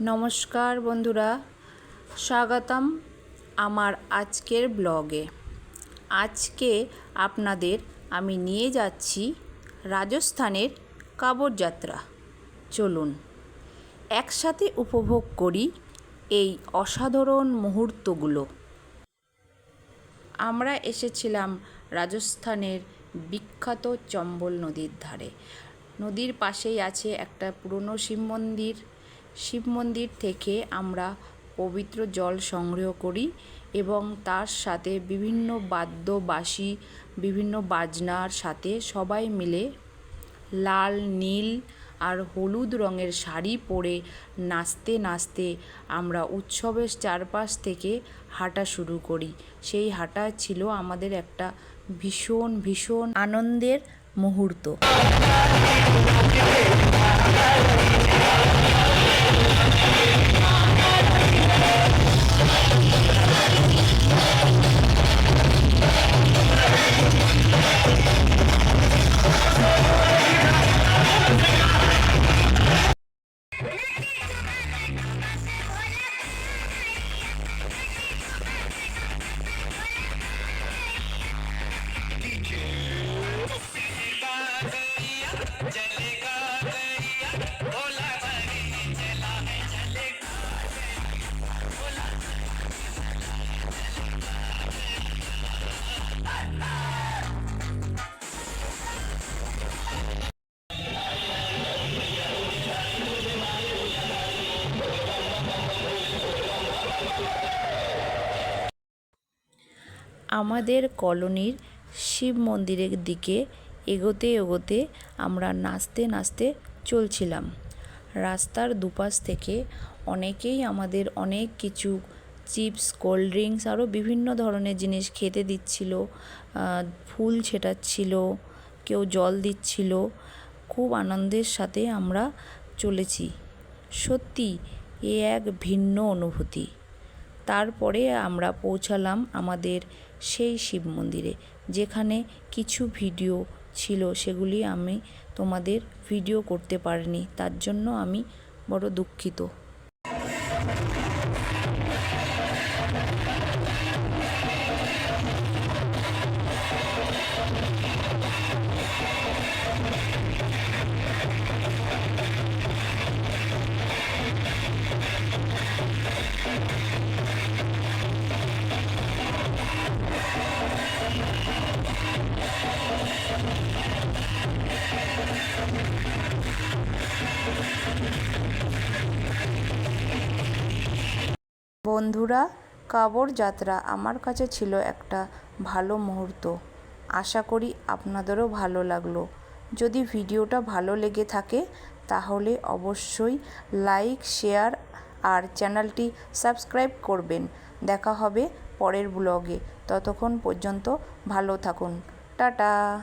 নমস্কার বন্ধুরা, স্বাগতম আমার আজকের ব্লগে। আজকে আপনাদের আমি নিয়ে যাচ্ছি রাজস্থানের কাবর যাত্রা। চলুন, একসাথে উপভোগ করি এই অসাধারণ মুহূর্তগুলো। আমরা এসেছিলাম রাজস্থানের বিখ্যাত চম্বল নদীর ধারে। নদীর পাশেই আছে একটা পুরনো শিব মন্দির। শিব মন্দির থেকে আমরা পবিত্র জল সংগ্রহ করি এবং তার সাথে বিভিন্ন বাদ্যবাসী বিভিন্ন বাজনার সাথে সবাই মিলে লাল, নীল আর হলুদ রঙের শাড়ি পরে নাচতে নাচতে আমরা উৎসবের চারপাশ থেকে হাঁটা শুরু করি। সেই হাঁটা ছিল আমাদের একটা ভীষণ ভীষণ আনন্দের মুহূর্ত। আমাদের কলোনির শিব মন্দিরের দিকে এগোতে এগোতে আমরা নাচতে নাচতে চলছিলাম। রাস্তার দুপাশ থেকে অনেকেই আমাদের অনেক কিছু চিপস, কোল্ড ড্রিঙ্কস আরও বিভিন্ন ধরনের জিনিস খেতে দিচ্ছিল ফুল ছেটাচ্ছিল, কেউ জল দিচ্ছিল। খুব আনন্দের সাথে আমরা চলেছি। সত্যি, এ এক ভিন্ন অনুভূতি। তারপরে আমরা পৌঁছালাম আমাদের সেই শিব মন্দিরে, যেখানে কিছু ভিডিও ছিল, সেগুলি আমি তোমাদের ভিডিও করতে পারিনি, তার জন্য আমি বড় দুঃখিত। বন্ধুরা, কাবর যাত্রা আমার কাছে ছিল একটা ভালো মুহূর্ত। আশা করি আপনাদেরও ভালো লাগল। যদি ভিডিওটা ভালো লেগে থাকে, তাহলে অবশ্যই লাইক, শেয়ার আর চ্যানেলটি সাবস্ক্রাইব করবেন। দেখা হবে পরের ব্লগে। ততক্ষণ পর্যন্ত ভালো থাকুন। টাটা!